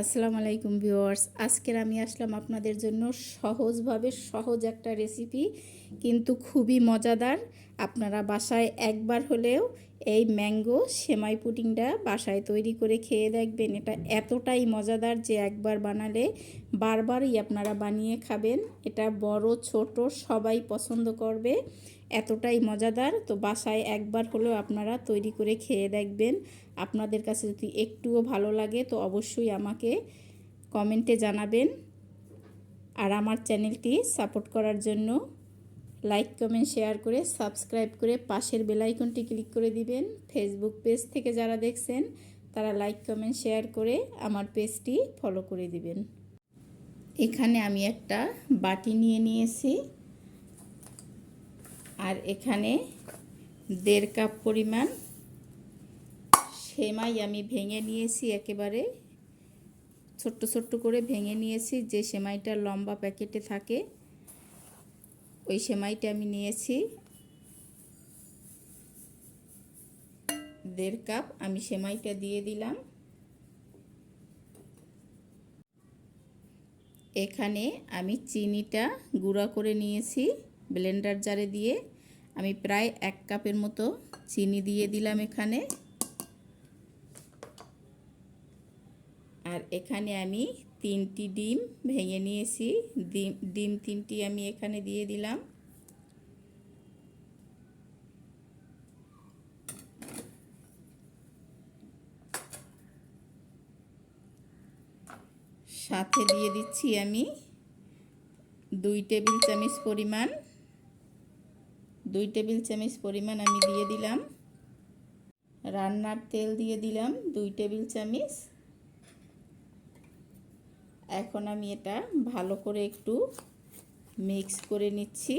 আসসালামু আলাইকুম ভিউয়ার্স। আজকের আমি আসলাম আপনাদের জন্য সহজভাবে সহজ একটা রেসিপি কিন্তু খুবই মজাদার। আপনারা বাসায় একবার হলেও এই ম্যাঙ্গো সেমাই পুডিংটা বাসায় তৈরি করে খেয়ে দেখবেন। এটা এতটাই মজাদার যে একবার বানালে বারবারই আপনারা বানিয়ে খাবেন। এটা বড়, ছোট, সবাই পছন্দ করবে। এতটাই মজাদার। তো বাসায় একবার হলেও আপনারা তৈরি করে খেয়ে দেখবেন। আপনাদের কাছে যদি একটুও ভালো লাগে তো অবশ্যই আমাকে কমেন্টে জানাবেন। আর আমার চ্যানেলটি সাপোর্ট করার জন্য লাইক, কমেন্ট, শেয়ার করে সাবস্ক্রাইব করে পাশের বেলাইকনটি ক্লিক করে দিবেন। ফেসবুক পেজ থেকে যারা দেখছেন, তারা লাইক, কমেন্ট, শেয়ার করে আমার পেজটি ফলো করে দিবেন। এখানে আমি একটা বাটি নিয়ে নিয়েছি। আর এখানে দেড় কাপ পরিমাণ সেমাই আমি ভেঙে নিয়েছি একেবারে। ছোট্ট ছোট্ট করে ভেঙে নিয়েছি। যে সেমাইটা লম্বা প্যাকেটে থাকে ওই সেমাইটা আমি নিয়েছি। দেড় কাপ আমি সেমাইটা দিয়ে দিলাম। এখানে আমি চিনিটা গুঁড়া করে নিয়েছি ব্লেন্ডার জারে দিয়ে। আমি প্রায় এক কাপের মতো চিনি দিয়ে দিলাম এখানে। আর এখানে আমি তিনটি ডিম ভেঙে নিয়েছি। ডিম ডিম তিনটি আমি এখানে দিয়ে দিলাম। সাথে দিয়ে দিচ্ছি আমি দুই টেবিল চামচ পরিমাণ, দুই টেবিল চামচ পরিমাণ আমি দিয়ে দিলাম। রান্নার তেল দিয়ে দিলাম দুই টেবিল চামচ। এখন আমি এটা ভালো করে একটু মিক্স করে নিচ্ছি।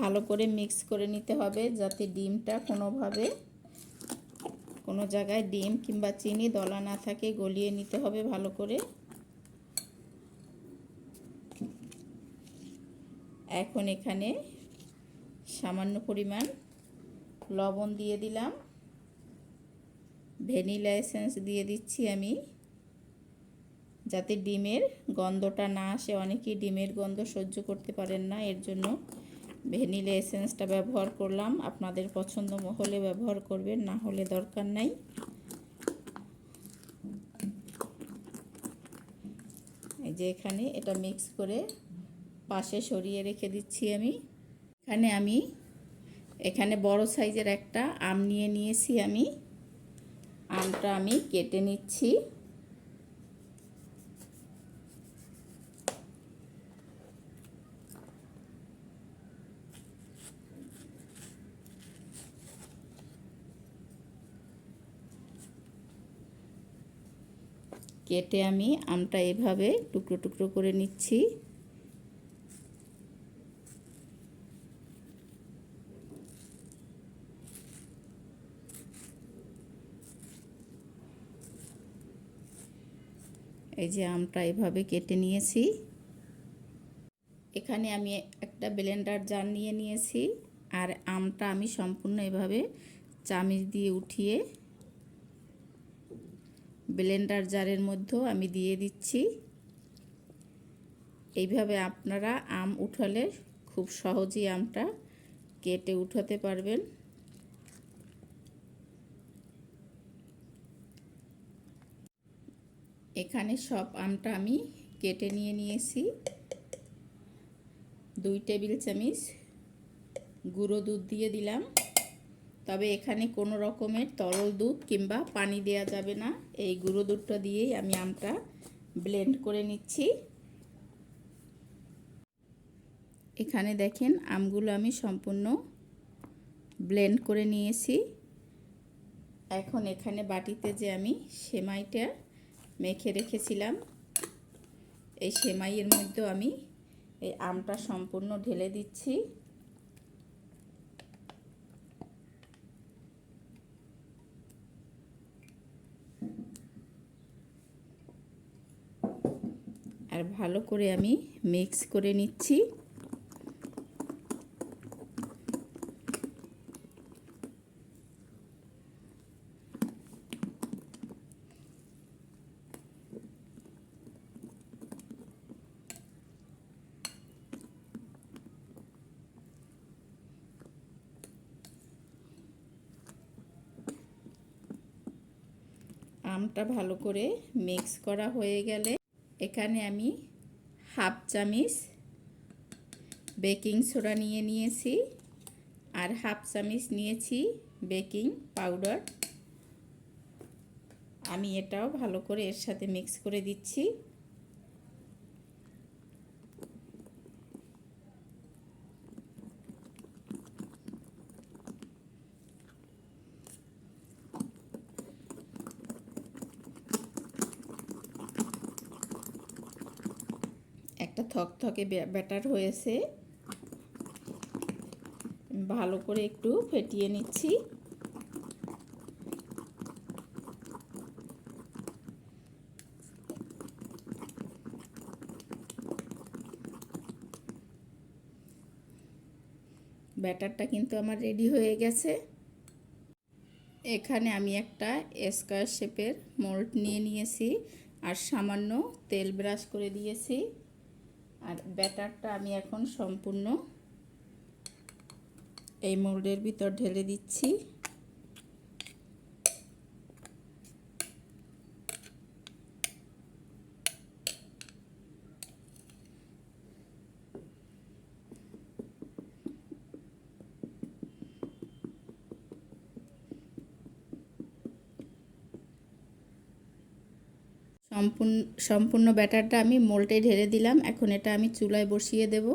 ভালো করে মিক্স করে নিতে হবে যাতে ডিমটা কোনোভাবে কোনো জায়গায় ডিম কিংবা চিনি দলা না থাকে, গলিয়ে নিতে হবে ভালো করে। এখন এখানে সামান্য পরিমাণ লবণ দিয়ে দিলাম। ভ্যানিলা এসেন্স দিয়ে দিচ্ছি আমি, যাতে ডিমের গন্ধটা না আসে। অনেকেই ডিমের গন্ধ সহ্য করতে পারেন না, এর জন্য ভ্যানিলা এসেন্সটা ব্যবহার করলাম। আপনাদের পছন্দ হলে ব্যবহার করবেন, না হলে দরকার নাই। এই যে এখানে এটা মিক্স করে পাশে সরিয়ে রেখে দিচ্ছি আমি। এখানে আমি, এখানে বড় সাইজের একটা আম নিয়ে নিয়েছি আমি। আমটা আমি কেটে নিচ্ছি। কেটে আমি আমটা এভাবে টুকরো টুকরো করে নিচ্ছি। এই যে আমটা এভাবে কেটে নিয়েছি। এখানে আমি একটা ব্লেন্ডার জার নিয়ে নিয়েছি আর আমটা আমি সম্পূর্ণ এভাবে চামিচ দিয়ে উঠিয়ে ব্লেন্ডার জারের মধ্যেও আমি দিয়ে দিচ্ছি। এইভাবে আপনারা আম উঠালে খুব সহজেই আমটা কেটে উঠাতে পারবেন। এখানে সব আমটা আমি কেটে নিয়ে নিয়েছি। দুই টেবিল চামচ গুঁড়ো দুধ দিয়ে দিলাম। তবে এখানে কোনো রকমের তরল দুধ কিংবা পানি দেয়া যাবে না। এই গুঁড়ো দুধটা দিয়েই আমি আমটা ব্লেন্ড করে নিচ্ছি। এখানে দেখেন আমগুলো আমি সম্পূর্ণ ব্লেন্ড করে নিয়েছি। এখন এখানে বাটিতে যে আমি সেমাইটা মেখে রেখেছিলাম, এই সেমাইয়ের মধ্যেও আমি এই আমটা সম্পূর্ণ ঢেলে দিচ্ছি আর ভালো করে আমি মিক্স করে নিচ্ছি। আমটা ভালো করে মিক্স করা হয়ে গেলে এখানে আমি হাফ চামিচ বেকিং সোডা নিয়ে নিয়েছি আর হাফ চামিচ নিয়েছি বেকিং পাউডার। আমি এটাও ভালো করে এর সাথে মিক্স করে দিচ্ছি। একটা থকথকে ব্যাটার হয়েছে। ভালো করে একটু ফেটিয়ে নিচ্ছি। ব্যাটারটা কিন্তু আমার রেডি হয়ে গেছে। এখানে আমি একটা স্কোয়ার শেপের মোল্ড নিয়ে নিয়েছি আর সামান্য তেল ব্রাশ করে দিয়েছি। আর ব্যাটারটা আমি এখন সম্পূর্ণ এই মোল্ডের ভিতর ঢেলে দিচ্ছি। সম্পূর্ণ সম্পূর্ণ ব্যাটারটা আমি মোল্টে ঢেলে দিলাম। এখন এটা আমি চুলায় বসিয়ে দেব।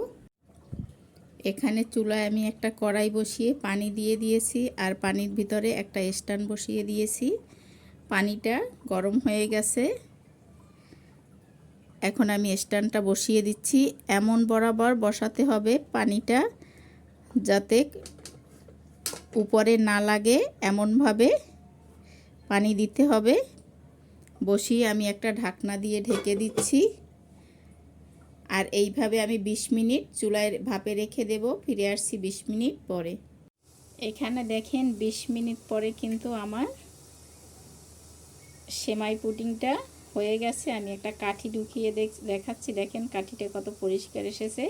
এখানে চুলায় আমি একটা কড়াই বসিয়ে পানি দিয়ে দিয়েছি আর পানির ভিতরে একটা স্ট্যান্ড বসিয়ে দিয়েছি। পানিটা গরম হয়ে গেছে। এখন আমি স্ট্যান্ডটা বসিয়ে দিচ্ছি। এমন বরাবর বসাতে হবে পানিটা যাতে উপরে না লাগে। এমনভাবে পানি দিতে হবে। বসিয়ে আমি একটা ঢাকনা দিয়ে ঢেকে দিচ্ছি। আর এইভাবে আমি ২০ মিনিট চুলায় ভাপে রেখে দেব, ফিরে আসছি ২০ মিনিট পরে। এখানে দেখেন ২০ মিনিট পরে কিন্তু আমার সেমাই পুডিংটা হয়ে গেছে। আমি একটা কাঠি ঢুকিয়ে দেখ, দেখাচ্ছি। দেখেন কাঠিটা কত পরিষ্কার এসেছে।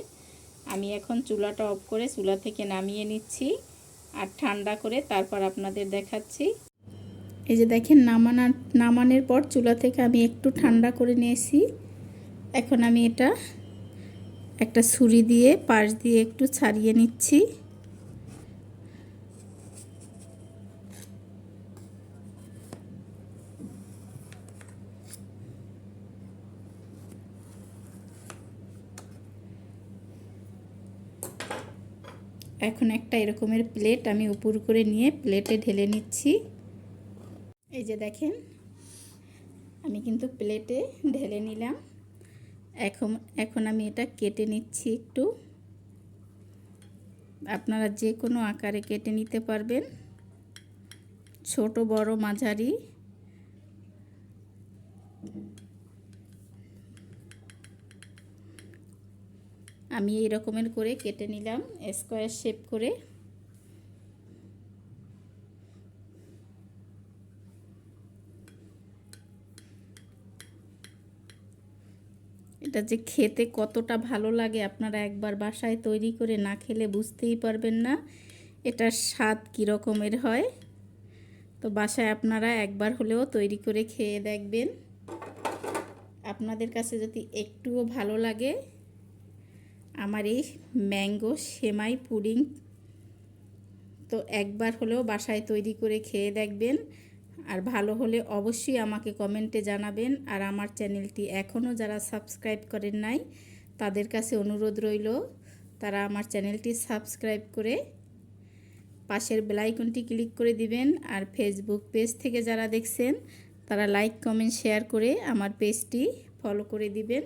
আমি এখন চুলাটা অফ করে চুলা থেকে নামিয়ে নিচ্ছি। আর ঠান্ডা করে তারপর আপনাদের দেখাচ্ছি। এই যে দেখেন, নামানার, নামানোর পর চুলা থেকে আমি একটু ঠান্ডা করে নিয়েছি। এখন আমি এটা একটা ছুরি দিয়ে, পাশ দিয়ে একটু ছাড়িয়ে নিচ্ছি। এখন একটা এরকমের প্লেট আমি উপর করে নিয়ে প্লেটে ঢেলে নিচ্ছি। এই যে দেখেন, আমি কিন্তু প্লেটে ঢেলে নিলাম। এখন এখন আমি এটা কেটে নিচ্ছি একটু। আপনারা যে কোনো আকারে কেটে নিতে পারবেন। ছোট, বড়, মাঝারি। আমি এই রকমের করে কেটে নিলাম, স্কোয়ার শেপ করে। এটা যে খেতে কতটা ভালো লাগে আপনারা একবার বাসায় তৈরি করে না খেলে বুঝতেই পারবেন না। এটার স্বাদ কী রকমের হয়? তো বাসায় আপনারা একবার হলেও তৈরি করে খেয়ে দেখবেন। আপনাদের কাছে যদি একটুও ভালো লাগে, আমার এই ম্যাঙ্গো সেমাই পুডিং, তো একবার হলেও বাসায় তৈরি করে খেয়ে দেখবেন। আর ভালো হলে অবশ্যই আমাকে কমেন্টে জানাবেন। আর আমার চ্যানেলটি এখনও যারা সাবস্ক্রাইব করেন নাই, তাদের কাছে অনুরোধ রইল, তারা আমার চ্যানেলটি সাবস্ক্রাইব করে পাশের বেলাইকনটি ক্লিক করে দিবেন। আর ফেসবুক পেজ থেকে যারা দেখছেন, তারা লাইক, কমেন্ট, শেয়ার করে আমার পেজটি ফলো করে দিবেন।